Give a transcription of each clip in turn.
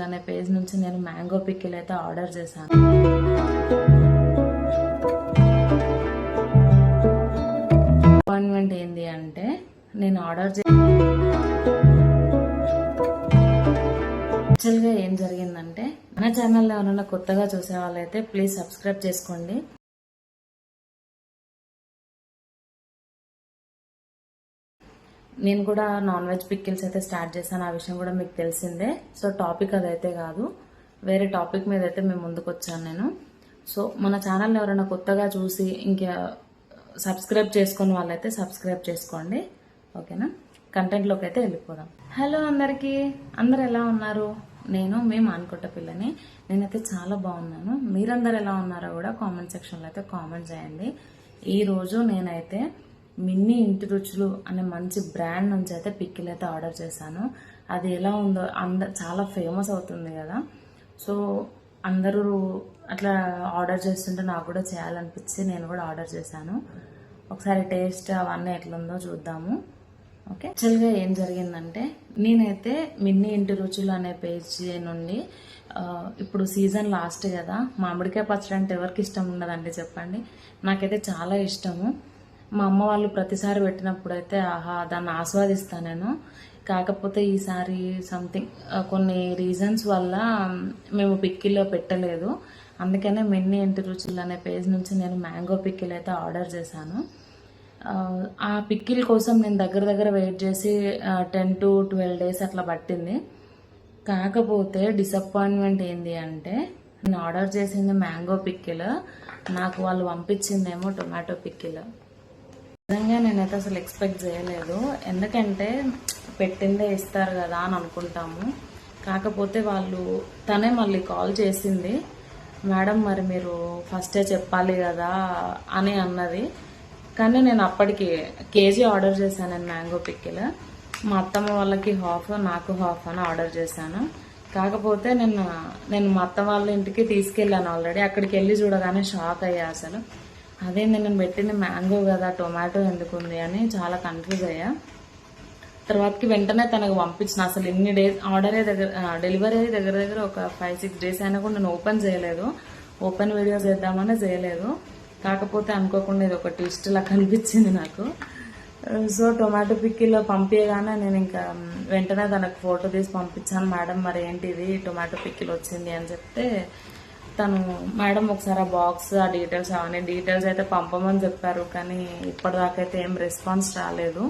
రుచులు అనే పేజ్ నుంచి నేను మ్యాంగో పిక్కిల్ అయితే ఆర్డర్ చేశాను. అపాయింట్మెంట్ ఏంది అంటే నేను ఆర్డర్ చే యాక్చువల్గా ఏం జరిగిందంటే మన ఛానల్లో ఎవరైనా కొత్తగా చూసే వాళ్ళైతే ప్లీజ్ సబ్స్క్రైబ్ చేసుకోండి. నేను కూడా నాన్ వెజ్ పిక్కిల్స్ అయితే స్టార్ట్ చేశాను. ఆ విషయం కూడా మీకు తెలిసిందే. సో టాపిక్ అదైతే కాదు. వేరే టాపిక్ మీద అయితే మేము ముందుకు వచ్చాను నేను. సో మన ఛానల్ ఎవరైనా కొత్తగా చూసి ఇంకా సబ్స్క్రైబ్ uh, చేసుకున్న వాళ్ళైతే సబ్స్క్రైబ్ చేసుకోండి. ఓకేనా? కంటెంట్లోకి అయితే వెళ్ళిపోదాం. హలో అందరికీ. అందరు ఎలా ఉన్నారు? నేను మేము అనుకుంట పిల్లని. నేనైతే చాలా బాగున్నాను. మీరందరు ఎలా ఉన్నారో కూడా కామెంట్ సెక్షన్లో అయితే కామెంట్ చేయండి. ఈరోజు నేనైతే మిన్నీ ఇంటి రుచులు అనే మంచి బ్రాండ్ నుంచి అయితే పిక్కిల్ అయితే ఆర్డర్ చేశాను. అది ఎలా ఉందో అంద చాలా ఫేమస్ అవుతుంది కదా. సో అందరూ అట్లా ఆర్డర్ చేస్తుంటే నాకు కూడా చేయాలనిపించి నేను కూడా ఆర్డర్ చేశాను. ఒకసారి టేస్ట్ అవన్నీ ఎట్లుందో చూద్దాము. ఓకే? యాక్చువల్గా ఏం జరిగిందంటే నేనైతే మిన్నీ ఇంటి రుచులు అనే పేజ్ నుండి ఇప్పుడు సీజన్ లాస్ట్ కదా. మామిడికాయ పచ్చడి అంటే ఎవరికి ఇష్టం ఉండదండి చెప్పండి. నాకైతే చాలా ఇష్టము. మా అమ్మ వాళ్ళు ప్రతిసారి పెట్టినప్పుడు అయితే ఆహా దాన్ని ఆస్వాదిస్తా నేను. కాకపోతే ఈసారి సంథింగ్ కొన్ని రీజన్స్ వల్ల మేము పిక్కిల్లో పెట్టలేదు. అందుకనే మెన్ని ఇంటి రుచులు అనే పేజ్ నుంచి నేను మ్యాంగో పిక్కిల్ అయితే ఆర్డర్ చేశాను. ఆ, ఆ పిక్కిల్ కోసం నేను దగ్గర దగ్గర వెయిట్ చేసి టెన్ టు ట్వెల్వ్ డేస్ అట్లా పట్టింది. కాకపోతే డిసప్పాయింట్మెంట్ ఏంది అంటే నేను ఆర్డర్ చేసింది మ్యాంగో పిక్కిల్. నాకు వాళ్ళు పంపించిందేమో టొమాటో పిక్కిల్. నిజంగా నేనైతే అసలు ఎక్స్పెక్ట్ చేయలేదు. ఎందుకంటే పెట్టిందే ఇస్తారు కదా అని అనుకుంటాము. కాకపోతే వాళ్ళు తనే మళ్ళీ కాల్ చేసింది. మేడం మరి మీరు ఫస్టే చెప్పాలి కదా అని అన్నది. కానీ నేను అప్పటికి కేజీ ఆర్డర్ చేశాను నేను మ్యాంగో పిక్కిల్ మా అత్తమ్మ వాళ్ళకి హాఫ్ నాకు హాఫ్ అని ఆర్డర్ చేశాను. కాకపోతే నేను నేను మా అత్త వాళ్ళ ఇంటికి తీసుకెళ్ళాను ఆల్రెడీ అక్కడికి వెళ్ళి చూడగానే షాక్ అయ్యా అసలు. అదేంది నేను పెట్టింది మ్యాంగో కదా టొమాటో ఎందుకు ఉంది అని చాలా కన్ఫ్యూజ్ అయ్యా. తర్వాతకి వెంటనే తనకు పంపించిన అసలు ఇన్ని డేస్ ఆర్డర్ దగ్గర డెలివరీ దగ్గర దగ్గర ఒక ఫైవ్ సిక్స్ డేస్ అయినా కూడా నేను ఓపెన్ చేయలేదు. ఓపెన్ వీడియో చేద్దామని చేయలేదు. కాకపోతే అనుకోకుండా ఇది ఒక ట్విస్ట్ లా కనిపించింది నాకు. సో టొమాటో పిక్కిలో పంపించగానే నేను ఇంకా వెంటనే తనకు ఫోటో తీసి పంపించాను మేడం మరి ఏంటి ఇది? టొమాటో పిక్కిల్ వచ్చింది అని చెప్తే తను మేడం ఒకసారి ఆ బాక్స్ ఆ డీటెయిల్స్ అవన్నీ డీటెయిల్స్ అయితే పంపమని చెప్పారు కానీ ఇప్పటిదాకైతే ఏం రెస్పాన్స్ రాలేదు.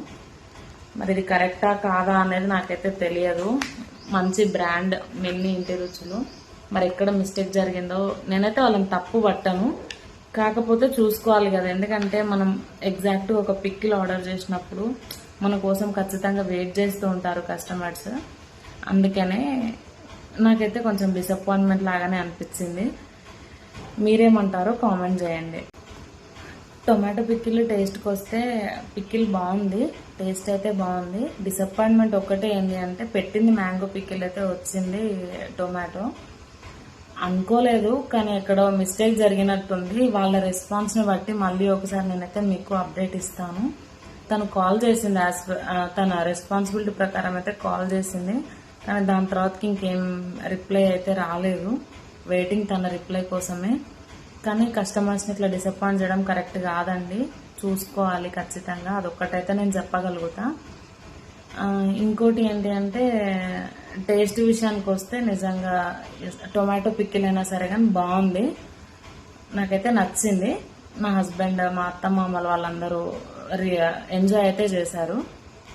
మరి ఇది కరెక్టా కాదా అనేది నాకైతే తెలియదు. మంచి బ్రాండ్ మెన్ని ఇంటి రుచులు. మరి ఎక్కడ మిస్టేక్ జరిగిందో నేనైతే వాళ్ళని తప్పు పట్టను. కాకపోతే చూసుకోవాలి కదా ఎందుకంటే మనం ఎగ్జాక్ట్ ఒక పిక్కిల్ ఆర్డర్ చేసినప్పుడు మన కోసం ఖచ్చితంగా వెయిట్ చేస్తూ ఉంటారు కస్టమర్స్ అందుకనే నాకైతే కొంచెం డిసప్పాయింట్మెంట్ లాగానే అనిపించింది. మీరేమంటారో కామెంట్ చేయండి. టొమాటో పిక్కిల్ టేస్ట్కి వస్తే పిక్కిల్ బాగుంది. టేస్ట్ అయితే బాగుంది. డిసప్పాయింట్మెంట్ ఒక్కటే ఏంటి అంటే పెట్టింది మ్యాంగో పిక్కిల్ అయితే వచ్చింది టొమాటో అనుకోలేదు కానీ ఎక్కడో మిస్టేక్ జరిగినట్టుంది. వాళ్ళ రెస్పాన్స్ని బట్టి మళ్ళీ ఒకసారి నేనైతే మీకు అప్డేట్ ఇస్తాను. తను కాల్ చేసింది యాజ్ తన రెస్పాన్సిబిలిటీ ప్రకారం అయితే కాల్ చేసింది. కానీ దాని తర్వాతకి ఇంకేం రిప్లై అయితే రాలేదు. వెయిటింగ్ తన రిప్లై కోసమే. కానీ కస్టమర్స్ని ఇట్లా డిసప్పాయింట్ చేయడం కరెక్ట్ కాదండి. చూసుకోవాలి ఖచ్చితంగా. అదొక్కటైతే నేను చెప్పగలుగుతా. ఇంకోటి ఏంటి అంటే టేస్ట్ విషయానికి వస్తే నిజంగా టొమాటో పిక్కిలైనా సరే కానీ బాగుంది. నాకైతే నచ్చింది. మా హస్బెండ్ మా అత్త మామలు వాళ్ళందరూ ఎంజాయ్ అయితే చేశారు.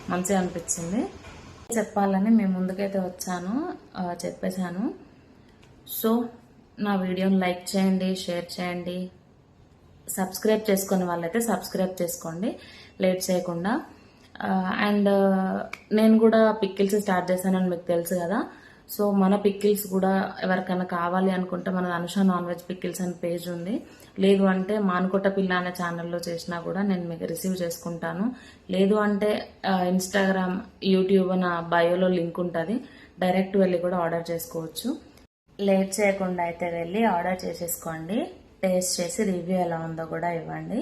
మంచిగా అనిపించింది. చెప్పాలని మేము ముందుకైతే వచ్చాను చెప్పేశాను. సో నా వీడియోని లైక్ చేయండి షేర్ చేయండి. సబ్స్క్రైబ్ చేసుకునే వాళ్ళైతే సబ్స్క్రైబ్ చేసుకోండి లేట్ చేయకుండా. అండ్ నేను కూడా పిక్కిల్స్ స్టార్ట్ చేశానని మీకు తెలుసు కదా. సో మన పిక్కిల్స్ కూడా ఎవరికైనా కావాలి అనుకుంటే మన అనుష నాన్ వెజ్ పిక్కిల్స్ అని పేజ్ ఉంది. లేదు అంటే మానుకోట పిల్ల అనే ఛానల్లో చేసినా కూడా నేను మీకు రిసీవ్ చేసుకుంటాను. లేదు అంటే ఇన్స్టాగ్రామ్ యూట్యూబ్ నా బయోలో లింక్ ఉంటుంది. డైరెక్ట్ వెళ్ళి కూడా ఆర్డర్ చేసుకోవచ్చు. లేట్ చేయకుండా అయితే వెళ్ళి ఆర్డర్ చేసేసుకోండి. టేస్ట్ చేసి రివ్యూ ఎలా ఉందో కూడా ఇవ్వండి.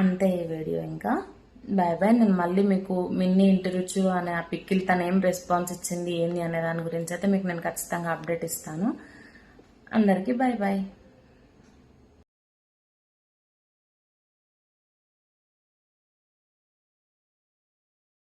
అంతే ఈ వీడియో ఇంకా. బాయ్ బాయ్ నేను మళ్ళీ మీకు మిన్నీ ఇంటి రుచు అనే ఆ పిక్కిల్ తను ఏం రెస్పాన్స్ ఇచ్చింది ఏంది అనే దాని గురించి అయితే మీకు నేను ఖచ్చితంగా అప్డేట్ ఇస్తాను. అందరికీ బాయ్ బాయ్